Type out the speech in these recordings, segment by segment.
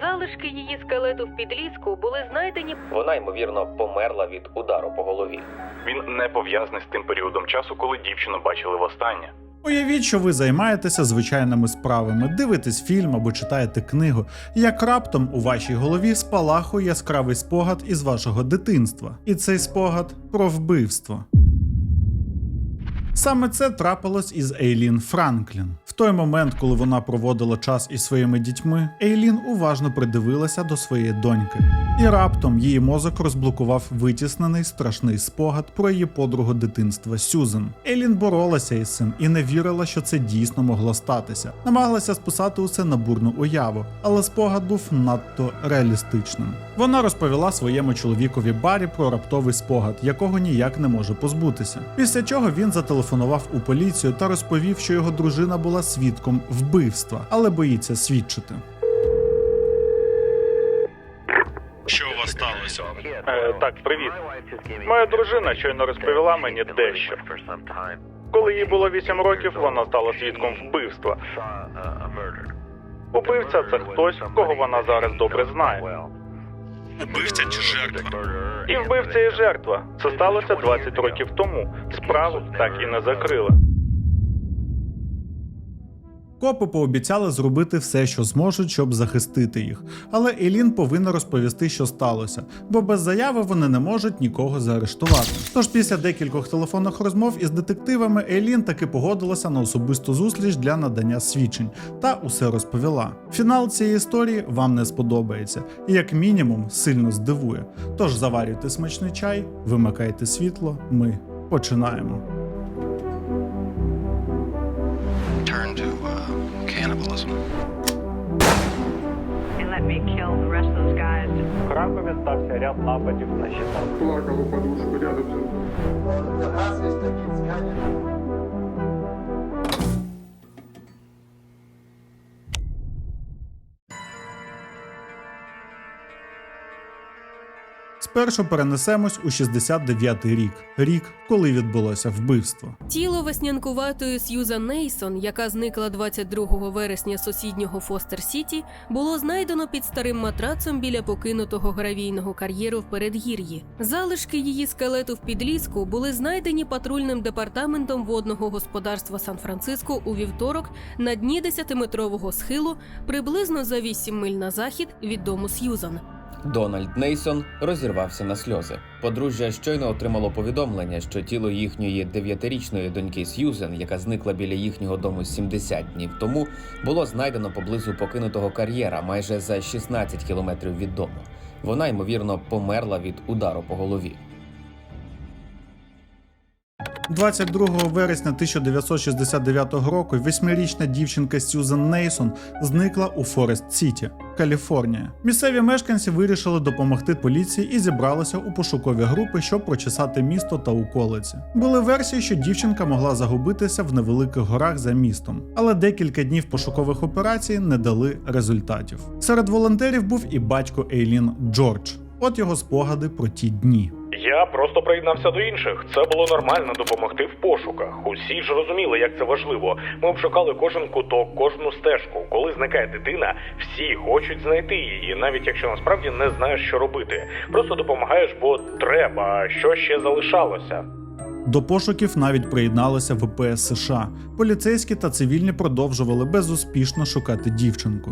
Залишки її скелету в підліску були знайдені Вона ймовірно померла від удару по голові. Він не пов'язаний з тим періодом часу, коли дівчину бачили востаннє. Уявіть, що ви займаєтеся звичайними справами, дивитесь фільм або читаєте книгу, як раптом у вашій голові спалахує яскравий спогад із вашого дитинства. І цей спогад про вбивство. Саме це трапилось із Ейлін Франклін. В той момент, коли вона проводила час із своїми дітьми, Ейлін уважно придивилася до своєї доньки. І раптом її мозок розблокував витіснений страшний спогад про її подругу дитинства Сюзен. Ейлін боролася із цим і не вірила, що це дійсно могло статися. Намагалася списати усе на бурну уяву, але спогад був надто реалістичним. Вона розповіла своєму чоловікові Барі про раптовий спогад, якого ніяк не може позбутися. Після чого він зателефонував у поліцію та розповів, що його дружина була свідком вбивства, але боїться свідчити. Що у вас сталося? Е, так, привіт. Моя дружина щойно розповіла мені дещо. Коли їй було 8 років, вона стала свідком вбивства. Убивця це хтось, кого вона зараз добре знає. Убивця чи жертва? І вбивця і жертва. Це сталося 20 років тому. Справу так і не закрили. Копи пообіцяли зробити все, що зможуть, щоб захистити їх. Але Елін повинна розповісти, що сталося, бо без заяви вони не можуть нікого заарештувати. Тож після декількох телефонних розмов із детективами Елін таки погодилася на особисту зустріч для надання свідчень та усе розповіла. Фінал цієї історії вам не сподобається, і як мінімум сильно здивує. Тож заварюйте смачний чай, вимикайте світло. Ми починаємо. cannibalism. and let me kill the rest of those guys. В Кракові стався ряд нападів на щитах. плакал у подушку рядом со мной. Спершу перенесемось у 69-й рік, рік, коли відбулося вбивство. тіло веснянкуватої Сьюзан Нейсон, яка зникла 22 вересня сусіднього Фостер Сіті, було знайдено під старим матрацом біля покинутого гравійного кар'єру в передгір'ї. Залишки її скелету в підліску були знайдені патрульним департаментом водного господарства Сан-Франциско у вівторок на дні 10-метрового схилу, приблизно за 8 миль на захід від дому Сьюзан. Дональд Нейсон розірвався на сльози. Подружжя щойно отримало повідомлення, що тіло їхньої дев'ятирічної доньки Сьюзен, яка зникла біля їхнього дому 70 днів тому, було знайдено поблизу покинутого кар'єра майже за 16 кілометрів від дому. Вона ймовірно померла від удару по голові. 22 вересня 1969 року восьмирічна дівчинка Сьюзен Нейсон зникла у Форест Сіті, Каліфорнія. Місцеві мешканці вирішили допомогти поліції і зібралися у пошукові групи, щоб прочесати місто та околиці. Були версії, що дівчинка могла загубитися в невеликих горах за містом, але декілька днів пошукових операцій не дали результатів. Серед волонтерів був і батько Ейлін Джордж. От його спогади про ті дні. Я просто приєднався до інших. Це було нормально допомогти в пошуках. Усі ж розуміли, як це важливо. Ми обшукали кожен куток, кожну стежку. Коли зникає дитина, всі хочуть знайти її, навіть якщо насправді не знаєш, що робити. Просто допомагаєш, бо треба. Що ще залишалося? До пошуків навіть приєдналися ВПС США. Поліцейські та цивільні продовжували безуспішно шукати дівчинку.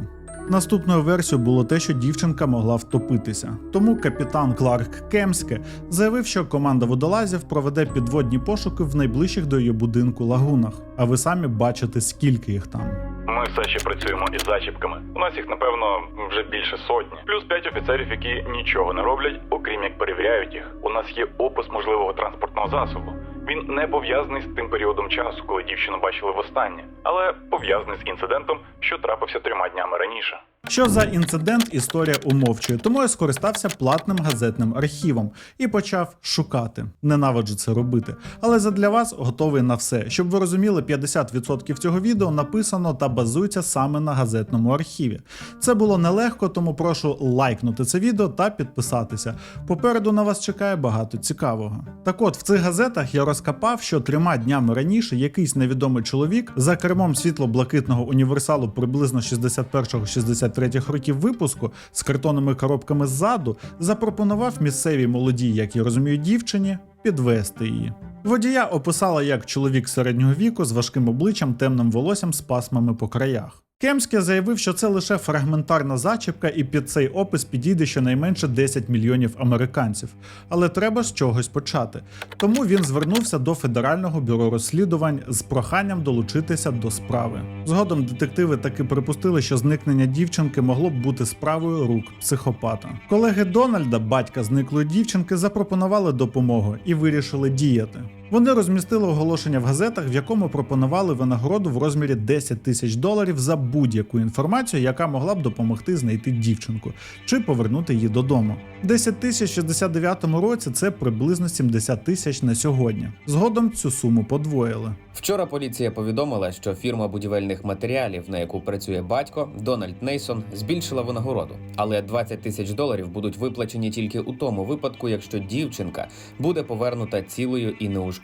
Наступною версією було те, що дівчинка могла втопитися. Тому капітан Кларк Кемське заявив, що команда водолазів проведе підводні пошуки в найближчих до її будинку лагунах. А ви самі бачите, скільки їх там. Ми все ще працюємо із зачіпками. У нас їх напевно вже більше сотні. Плюс п'ять офіцерів, які нічого не роблять, окрім як перевіряють їх. У нас є опис можливого транспортного засобу. Він не пов'язаний з тим періодом часу, коли дівчину бачили востаннє, але пов'язаний з інцидентом, що трапився трьома днями раніше. Що за інцидент історія умовчує, тому я скористався платним газетним архівом і почав шукати. Ненавиджу це робити. Але задля вас готовий на все. Щоб ви розуміли, 50% цього відео написано та базується саме на газетному архіві. Це було нелегко, тому прошу лайкнути це відео та підписатися. Попереду на вас чекає багато цікавого. Так от в цих газетах я розкопав, що трьома днями раніше якийсь невідомий чоловік за кермом світло-блакитного універсалу приблизно 61-65 63-х років випуску з картонними коробками ззаду, запропонував місцевій молодій, як я розумію, дівчині підвести її. Водія описала як чоловік середнього віку з важким обличчям, темним волоссям з пасмами по краях. Кемське заявив, що це лише фрагментарна зачіпка, і під цей опис підійде щонайменше 10 мільйонів американців. Але треба з чогось почати. Тому він звернувся до Федерального бюро розслідувань з проханням долучитися до справи. Згодом детективи таки припустили, що зникнення дівчинки могло б бути справою рук психопата. Колеги Дональда, батька зниклої дівчинки, запропонували допомогу і вирішили діяти. Вони розмістили оголошення в газетах, в якому пропонували винагороду в розмірі 10 тисяч доларів за будь-яку інформацію, яка могла б допомогти знайти дівчинку чи повернути її додому. 10 тисяч в 69 році це приблизно 70 тисяч на сьогодні. Згодом цю суму подвоїли. Вчора поліція повідомила, що фірма будівельних матеріалів, на яку працює батько, Дональд Нейсон, збільшила винагороду, але 20 тисяч доларів будуть виплачені тільки у тому випадку, якщо дівчинка буде повернута цілою і неушкодженою.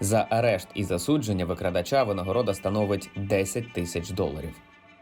За арешт і засудження викрадача винагорода становить 10 тисяч доларів.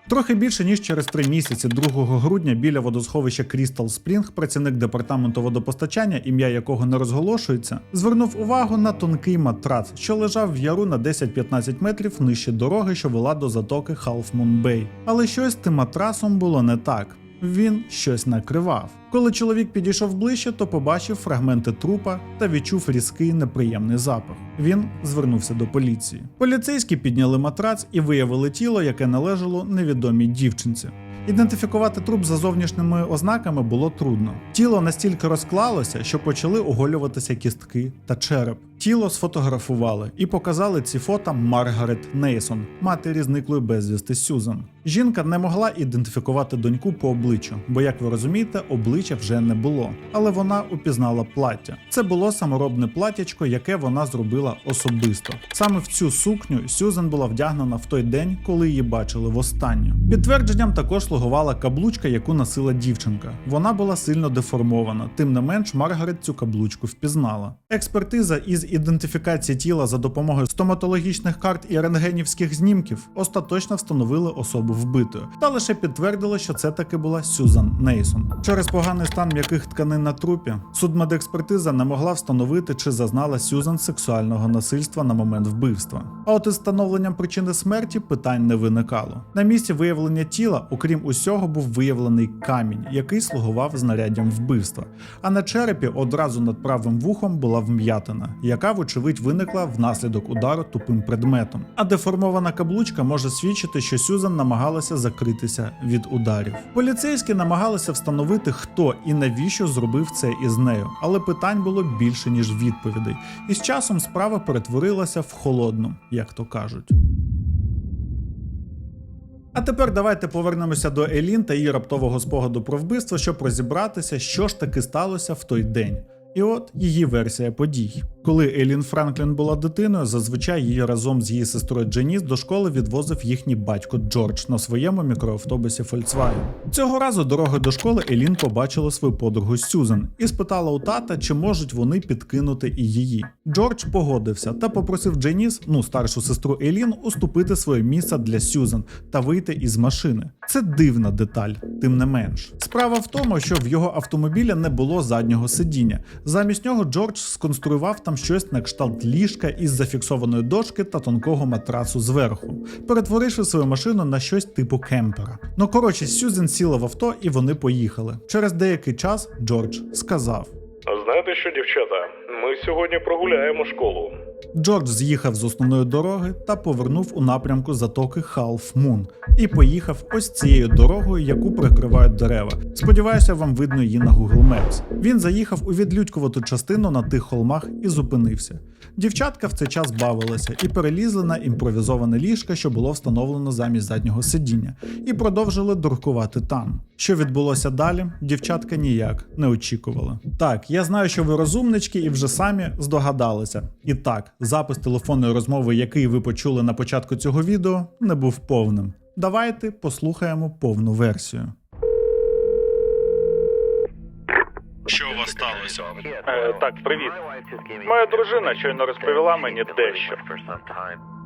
Трохи більше ніж через три місяці, 2 грудня, біля водосховища Крістал Спрінг, працівник департаменту водопостачання, ім'я якого не розголошується, звернув увагу на тонкий матрац, що лежав в яру на 10-15 метрів нижче дороги, що вела до затоки Half Moon. Але щось з тим матрасом було не так. Він щось накривав. Коли чоловік підійшов ближче, то побачив фрагменти трупа та відчув різкий неприємний запах. Він звернувся до поліції. Поліцейські підняли матрац і виявили тіло, яке належало невідомій дівчинці. Ідентифікувати труп за зовнішніми ознаками було трудно. Тіло настільки розклалося, що почали оголюватися кістки та череп. Тіло сфотографували і показали ці фото Маргарет Нейсон, матері зниклої безвісти Сюзан. Жінка не могла ідентифікувати доньку по обличчю, бо, як ви розумієте, обличчя вже не було. Але вона упізнала плаття. Це було саморобне платтячко, яке вона зробила особисто. Саме в цю сукню Сюзан була вдягнена в той день, коли її бачили востаннє. Підтвердженням також слугувала каблучка, яку носила дівчинка. Вона була сильно деформована. Тим не менш, Маргарет цю каблучку впізнала. Експертиза із ідентифікації тіла за допомогою стоматологічних карт і рентгенівських знімків остаточно встановили особу вбитою, та лише підтвердили, що це таки була Сюзан Нейсон. Через поганий стан м'яких тканин на трупі судмедекспертиза не могла встановити, чи зазнала Сюзан сексуального насильства на момент вбивства. А от із встановленням причини смерті питань не виникало. На місці виявлення тіла, окрім усього, був виявлений камінь, який слугував знаряддям вбивства. А на черепі одразу над правим вухом була вм'ятина, яка, вочевидь, виникла внаслідок удару тупим предметом. А деформована каблучка може свідчити, що Сюзан намагалася закритися від ударів. Поліцейські намагалися встановити, хто і навіщо зробив це із нею, але питань було більше ніж відповідей. І з часом справа перетворилася в холодну, як то кажуть. А тепер давайте повернемося до Елін та її раптового спогаду про вбивство, щоб розібратися, що ж таки сталося в той день. І от її версія подій. Коли Елін Франклін була дитиною, зазвичай її разом з її сестрою Дженіс до школи відвозив їхній батько Джордж на своєму мікроавтобусі Volkswagen. Цього разу дорогою до школи Елін побачила свою подругу Сюзан і спитала у тата, чи можуть вони підкинути і її. Джордж погодився та попросив Дженіс, ну старшу сестру Елін, уступити своє місце для Сюзан та вийти із машини. Це дивна деталь, тим не менш. Справа в тому, що в його автомобіля не було заднього сидіння. Замість нього Джордж сконструював там щось на кшталт ліжка із зафіксованої дошки та тонкого матрасу зверху, перетворивши свою машину на щось типу кемпера. Ну коротше, Сюзен сіла в авто і вони поїхали. Через деякий час Джордж сказав. Знаєте що, дівчата? Ми сьогодні прогуляємо школу. Джордж з'їхав з основної дороги та повернув у напрямку затоки Half Moon і поїхав ось цією дорогою, яку прикривають дерева. Сподіваюся, вам видно її на Google Maps. Він заїхав у відлюдькувату частину на тих холмах і зупинився. Дівчатка в цей час бавилися і перелізли на імпровізоване ліжко, що було встановлено замість заднього сидіння, і продовжили дуркувати там. Що відбулося далі, дівчатка ніяк не очікували. Так, я знаю, що ви розумнички і вже самі здогадалися. І так, запис телефонної розмови, який ви почули на початку цього відео, не був повним. Давайте послухаємо повну версію. Що у вас сталося? Е, так, привіт. Моя дружина щойно розповіла мені дещо.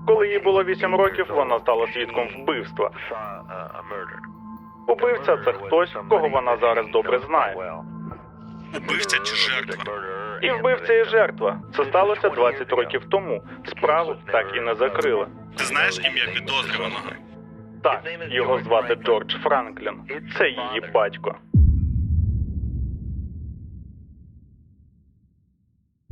Коли їй було 8 років, вона стала свідком вбивства. Убивця це хтось, кого вона зараз добре знає. Убивця чи жертва? І вбивця і жертва. Це сталося 20 років тому. Справу так і не закрили. Ти знаєш ім'я підозрюваного? Так, його звати Джордж Франклін. Це її батько.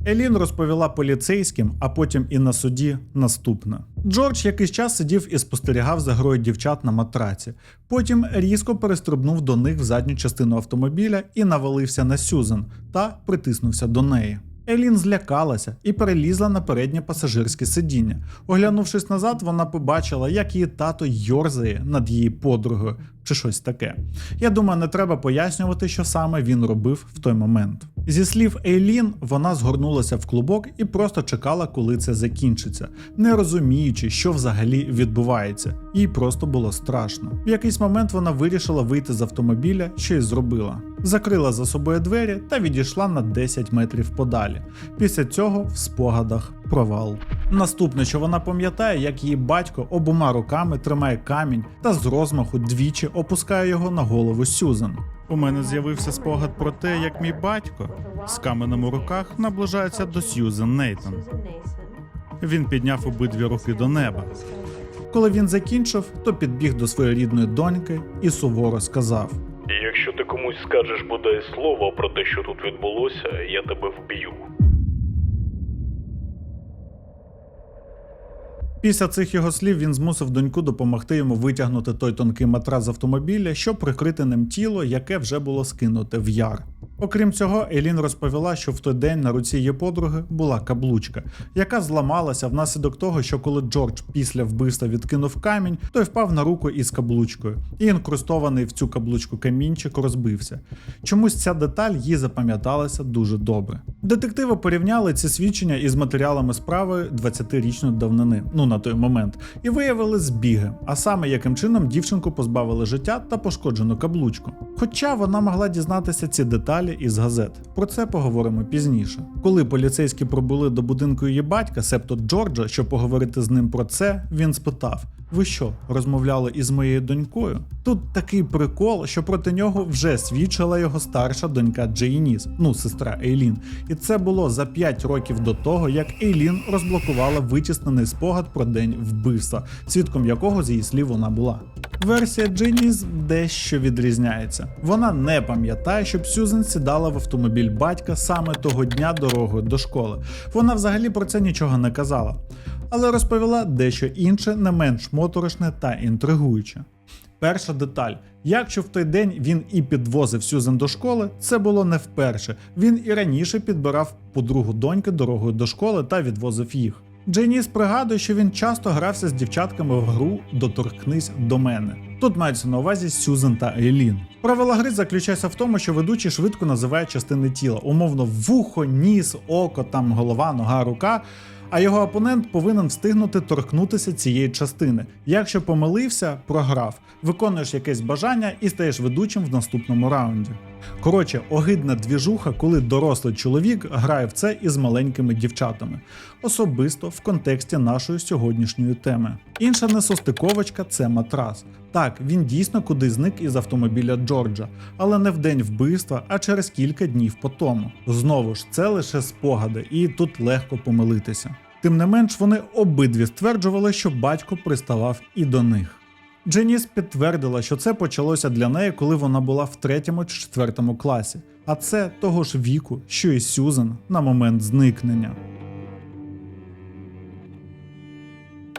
Елін розповіла поліцейським, а потім і на суді наступне. Джордж якийсь час сидів і спостерігав за грою дівчат на матраці. Потім різко перестрибнув до них в задню частину автомобіля і навалився на Сюзан та притиснувся до неї. Елін злякалася і перелізла на переднє пасажирське сидіння. Оглянувшись назад, вона побачила, як її тато йорзає над її подругою чи щось таке. Я думаю, не треба пояснювати, що саме він робив в той момент. Зі слів Ейлін, вона згорнулася в клубок і просто чекала, коли це закінчиться, не розуміючи, що взагалі відбувається. Їй просто було страшно. В якийсь момент вона вирішила вийти з автомобіля, що й зробила. Закрила за собою двері та відійшла на 10 метрів подалі. Після цього в спогадах провал. Наступне, що вона пам'ятає, як її батько обома руками тримає камінь та з розмаху двічі опускає його на голову Сюзан. У мене з'явився спогад про те, як мій батько з каменем у руках наближається до Сьюзен Нейтон. Він підняв обидві руки до неба. Коли він закінчив, то підбіг до своєї рідної доньки і суворо сказав: якщо ти комусь скажеш бодай слово про те, що тут відбулося, я тебе вб'ю. Після цих його слів він змусив доньку допомогти йому витягнути той тонкий матрас з автомобіля, щоб прикрити ним тіло, яке вже було скинуте в яр. Окрім цього, Елін розповіла, що в той день на руці її подруги була каблучка, яка зламалася внаслідок того, що коли Джордж після вбивства відкинув камінь, той впав на руку із каблучкою, і інкрустований в цю каблучку камінчик розбився. Чомусь ця деталь їй запам'яталася дуже добре. Детективи порівняли ці свідчення із матеріалами справи 20-річної давнини, ну на той момент, і виявили збіги, а саме яким чином дівчинку позбавили життя та пошкоджену каблучку. Хоча вона могла дізнатися ці деталі із газет. Про це поговоримо пізніше. Коли поліцейські пробули до будинку її батька, септо Джорджа, щоб поговорити з ним про це, він спитав: Ви що, розмовляли із моєю донькою? Тут такий прикол, що проти нього вже свідчила його старша донька Джейніс, ну сестра Ейлін. І це було за 5 років до того, як Ейлін розблокувала витіснений спогад про день вбивства, свідком якого з її слів вона була. Версія Джейніс дещо відрізняється. Вона не пам'ятає, щоб Сюзен сідала в автомобіль батька саме того дня дорогою до школи. Вона взагалі про це нічого не казала, але розповіла дещо інше, не менш моторошне та інтригуюче. Перша деталь. Якщо в той день він і підвозив Сюзен до школи, це було не вперше. Він і раніше підбирав подругу доньки дорогою до школи та відвозив їх. Джейніс пригадує, що він часто грався з дівчатками в гру Доторкнись до мене. Тут мається на увазі Сюзен та Ейлін. Правила гри заключаються в тому, що ведучий швидко називає частини тіла, умовно вухо, ніс, око, там голова, нога, рука. А його опонент повинен встигнути торкнутися цієї частини. Якщо помилився, програв, виконуєш якесь бажання і стаєш ведучим в наступному раунді. Коротше, огидна двіжуха, коли дорослий чоловік грає в це із маленькими дівчатами, особисто в контексті нашої сьогоднішньої теми. Інша несостиковочка це матрас. Так, він дійсно куди зник із автомобіля Джорджа, але не в день вбивства, а через кілька днів по тому. Знову ж, це лише спогади, і тут легко помилитися. Тим не менш, вони обидві стверджували, що батько приставав і до них. Дженіс підтвердила, що це почалося для неї, коли вона була в третьому чи четвертому класі, а це того ж віку, що і Сюзан на момент зникнення.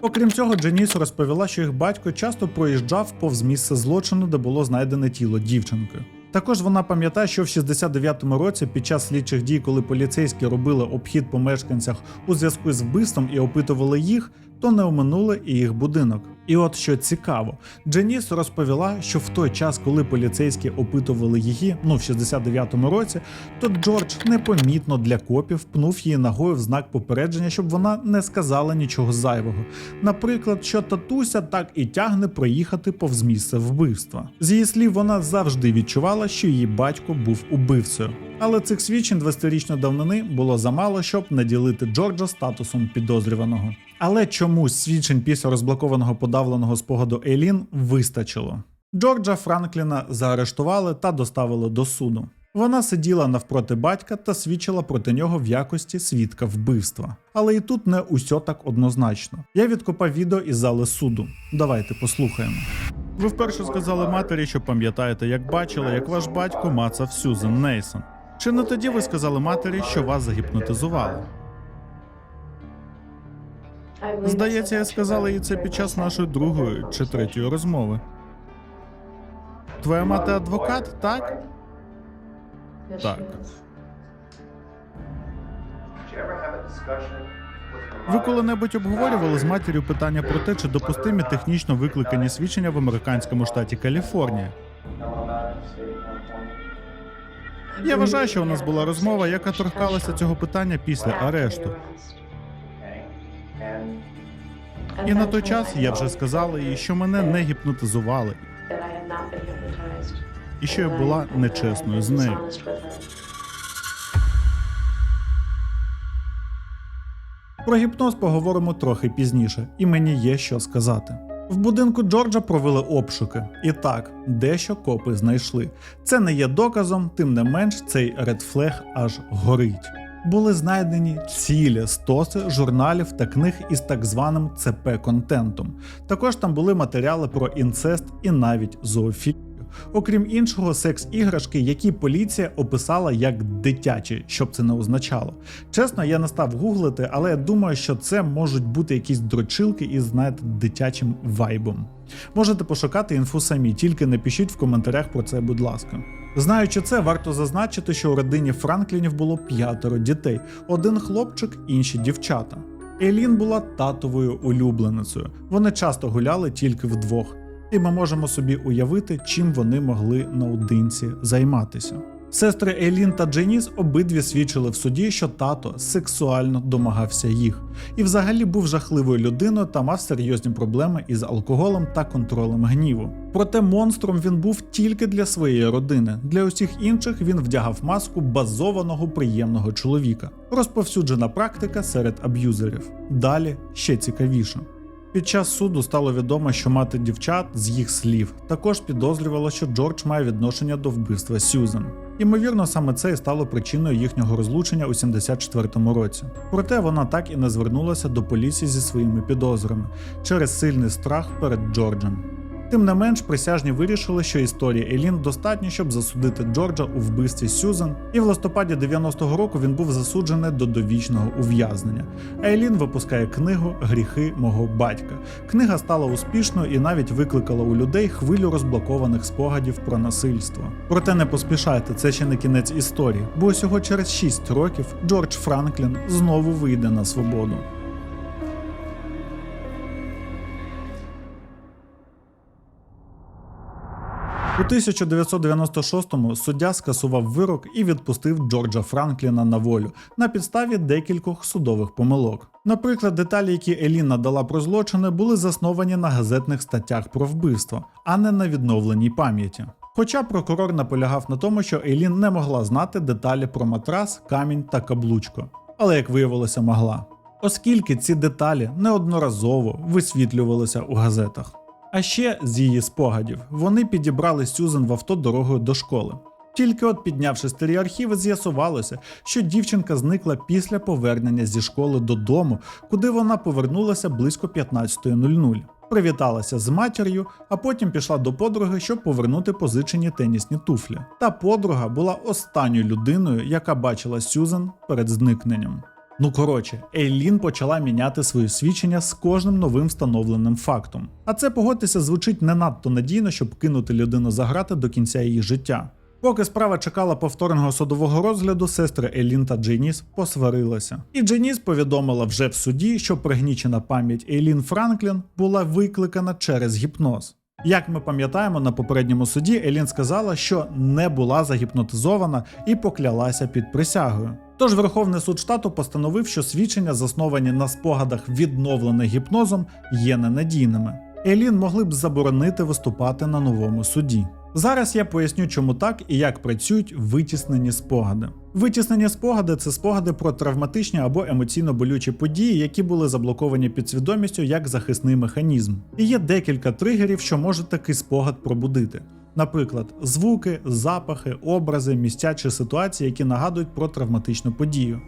Окрім цього, Дженіс розповіла, що їх батько часто проїжджав повз місце злочину, де було знайдене тіло дівчинки. Також вона пам'ятає, що в 69-му році, під час слідчих дій, коли поліцейські робили обхід по мешканцях у зв'язку з вбивством і опитували їх, то не оминули і їх будинок. І от що цікаво, Дженіс розповіла, що в той час, коли поліцейські опитували її, ну в 69-му році, то Джордж непомітно для копів пнув її ногою в знак попередження, щоб вона не сказала нічого зайвого. Наприклад, що татуся так і тягне проїхати повз місце вбивства. З її слів, вона завжди відчувала, що її батько був убивцею. Але цих свідчень 20-річної давнини було замало, щоб наділити Джорджа статусом підозрюваного. Але чомусь свідчень після розблокованого подавленого спогаду Ейлін вистачило. Джорджа Франкліна заарештували та доставили до суду. Вона сиділа навпроти батька та свідчила проти нього в якості свідка вбивства. Але і тут не усьо так однозначно. Я відкопав відео із зали суду. Давайте послухаємо. Ви вперше сказали матері, що пам'ятаєте, як бачили, як ваш батько мацав Сюзен Нейсон. Чи не тоді ви сказали матері, що вас загіпнотизували? Здається, я сказала їй це під час нашої другої чи третьої розмови. Твоя мати адвокат, так? Так. Ви коли-небудь обговорювали з матір'ю питання про те, чи допустимі технічно викликані свідчення в американському штаті Каліфорнія? Я вважаю, що у нас була розмова, яка торкалася цього питання після арешту. І на той час я вже сказала їй, що мене не гіпнотизували, і що я була нечесною з нею. Про гіпноз поговоримо трохи пізніше, і мені є що сказати. В будинку Джорджа провели обшуки, і так, дещо копи знайшли. Це не є доказом, тим не менш, цей редфлег аж горить. Були знайдені цілі стоси журналів та книг із так званим ЦП контентом. Також там були матеріали про інцест і навіть зоофілію. Окрім іншого, секс-іграшки, які поліція описала як дитячі, щоб це не означало. Чесно, я не став гуглити, але я думаю, що це можуть бути якісь дрочилки із знаєте, дитячим вайбом. Можете пошукати інфу самі, тільки не пишіть в коментарях про це, будь ласка. Знаючи це, варто зазначити, що у родині Франклінів було п'ятеро дітей: один хлопчик, інші дівчата. Елін була татовою улюбленицею. Вони часто гуляли тільки вдвох, і ми можемо собі уявити, чим вони могли наодинці займатися. Сестри Елін та Дженіс обидві свідчили в суді, що тато сексуально домагався їх, і взагалі був жахливою людиною та мав серйозні проблеми із алкоголем та контролем гніву. Проте монстром він був тільки для своєї родини. Для усіх інших він вдягав маску базованого приємного чоловіка. Розповсюджена практика серед аб'юзерів. Далі ще цікавіше. Під час суду стало відомо, що мати дівчат з їх слів також підозрювала, що Джордж має відношення до вбивства Сюзен. Ймовірно, саме це і стало причиною їхнього розлучення у 74-му році. Проте вона так і не звернулася до поліції зі своїми підозрами через сильний страх перед Джорджем. Тим не менш, присяжні вирішили, що історія Елін достатньо, щоб засудити Джорджа у вбивстві Сюзан, і в листопаді 90-го року він був засуджений до довічного ув'язнення. А Елін випускає книгу Гріхи мого батька. Книга стала успішною і навіть викликала у людей хвилю розблокованих спогадів про насильство. Проте не поспішайте, це ще не кінець історії, бо усього через 6 років Джордж Франклін знову вийде на свободу. У 1996-му суддя скасував вирок і відпустив Джорджа Франкліна на волю на підставі декількох судових помилок. Наприклад, деталі, які Елін надала про злочини, були засновані на газетних статтях про вбивство, а не на відновленій пам'яті. Хоча прокурор наполягав на тому, що Елін не могла знати деталі про матрас, камінь та каблучко, але як виявилося, могла. Оскільки ці деталі неодноразово висвітлювалися у газетах. А ще з її спогадів вони підібрали Сюзан в авто дорогою до школи. Тільки от піднявши старі архіви, з'ясувалося, що дівчинка зникла після повернення зі школи додому, куди вона повернулася близько 15.00. Привіталася з матір'ю, а потім пішла до подруги, щоб повернути позичені тенісні туфлі. Та подруга була останньою людиною, яка бачила Сюзан перед зникненням. Ну коротше, Ейлін почала міняти свої свідчення з кожним новим встановленим фактом. А це погодьтеся звучить не надто надійно, щоб кинути людину за грати до кінця її життя. Поки справа чекала повторного судового розгляду, сестри Елін та Дженіс посварилися. І Дженіс повідомила вже в суді, що пригнічена пам'ять Ейлін Франклін була викликана через гіпноз. Як ми пам'ятаємо, на попередньому суді Елін сказала, що не була загіпнотизована і поклялася під присягою. Тож Верховний суд штату постановив, що свідчення, засновані на спогадах, відновлених гіпнозом, є ненадійними. Елін могли б заборонити виступати на новому суді. Зараз я поясню, чому так і як працюють витіснені спогади. Витіснені спогади це спогади про травматичні або емоційно болючі події, які були заблоковані підсвідомістю як захисний механізм. І є декілька тригерів, що можуть такий спогад пробудити. Наприклад, звуки, запахи, образи, місця чи ситуації, які нагадують про травматичну подію.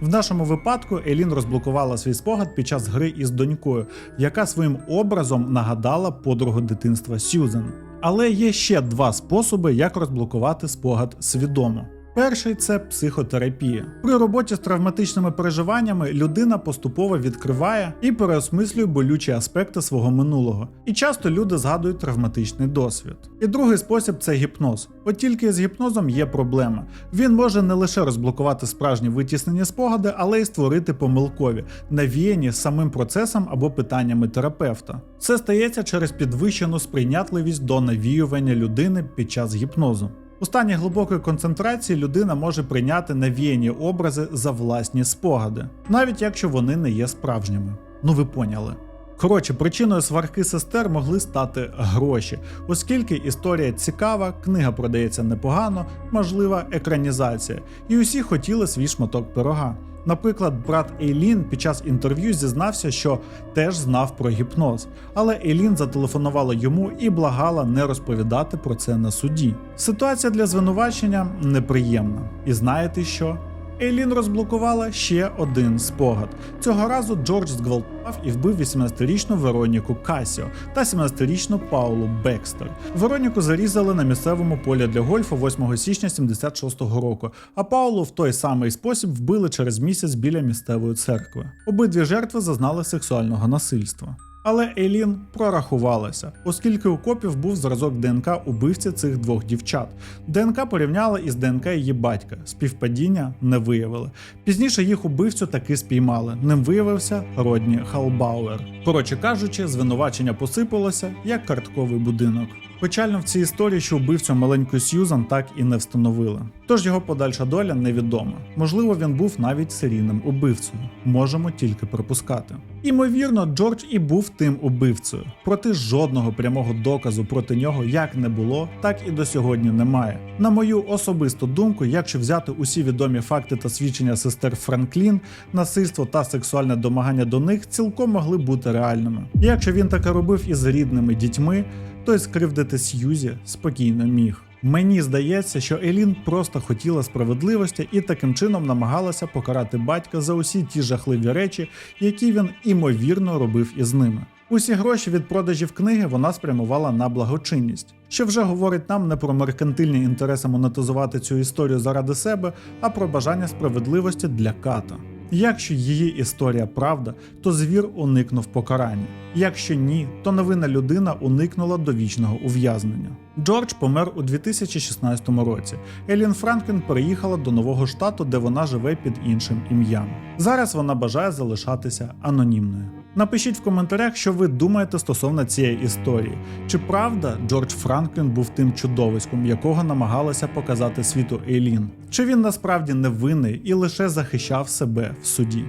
В нашому випадку Елін розблокувала свій спогад під час гри із донькою, яка своїм образом нагадала подругу дитинства Сюзен. Але є ще два способи, як розблокувати спогад свідомо. Перший це психотерапія. При роботі з травматичними переживаннями людина поступово відкриває і переосмислює болючі аспекти свого минулого. І часто люди згадують травматичний досвід. І другий спосіб це гіпноз. От тільки з гіпнозом є проблема. Він може не лише розблокувати справжні витіснені спогади, але й створити помилкові, навіяні самим процесом або питаннями терапевта. Це стається через підвищену сприйнятливість до навіювання людини під час гіпнозу. У стані глибокої концентрації людина може прийняти навіяні образи за власні спогади, навіть якщо вони не є справжніми. Ну ви поняли. Коротше, причиною сварки сестер могли стати гроші, оскільки історія цікава, книга продається непогано, можлива екранізація, і усі хотіли свій шматок пирога. Наприклад, брат Ейлін під час інтерв'ю зізнався, що теж знав про гіпноз, але Ейлін зателефонувала йому і благала не розповідати про це на суді. Ситуація для звинувачення неприємна. І знаєте що? Ейлін розблокувала ще один спогад. Цього разу Джордж зґвалтував і вбив 18-річну Вероніку Касіо та 17-річну Паулу Бекстер. Вероніку зарізали на місцевому полі для гольфу 8 січня 76-го року, а Паулу в той самий спосіб вбили через місяць біля місцевої церкви. Обидві жертви зазнали сексуального насильства. Але Ейлін прорахувалася, оскільки у копів був зразок ДНК убивці цих двох дівчат. ДНК порівняли із ДНК її батька. Співпадіння не виявили. Пізніше їх убивцю таки спіймали. Ним виявився Родні Халбауер. Коротше кажучи, звинувачення посипалося як картковий будинок. Печально в цій історії, що вбивцю маленької Сьюзан так і не встановили. Тож його подальша доля невідома. Можливо, він був навіть серійним убивцею. Можемо тільки припускати. Імовірно, Джордж і був тим убивцею, проте жодного прямого доказу проти нього як не було, так і до сьогодні немає. На мою особисту думку, якщо взяти усі відомі факти та свідчення сестер Франклін, насильство та сексуальне домагання до них цілком могли бути реальними. Якщо він таке робив із рідними дітьми, то й скривдити Сьюзі спокійно міг. Мені здається, що Елін просто хотіла справедливості і таким чином намагалася покарати батька за усі ті жахливі речі, які він імовірно робив із ними. Усі гроші від продажів книги вона спрямувала на благочинність, що вже говорить нам не про меркантильні інтереси монетизувати цю історію заради себе, а про бажання справедливості для ката. Якщо її історія правда, то звір уникнув покарання. Якщо ні, то невинна людина уникнула довічного ув'язнення. Джордж помер у 2016 році. Елін Франклін переїхала до нового штату, де вона живе під іншим ім'ям. Зараз вона бажає залишатися анонімною. Напишіть в коментарях, що ви думаєте стосовно цієї історії. Чи правда Джордж Франклін був тим чудовиськом, якого намагалася показати світу Ейлін? Чи він насправді невинний і лише захищав себе в суді?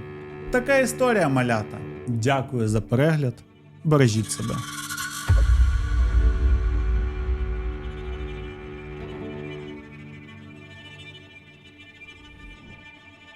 Така історія малята. Дякую за перегляд. Бережіть себе.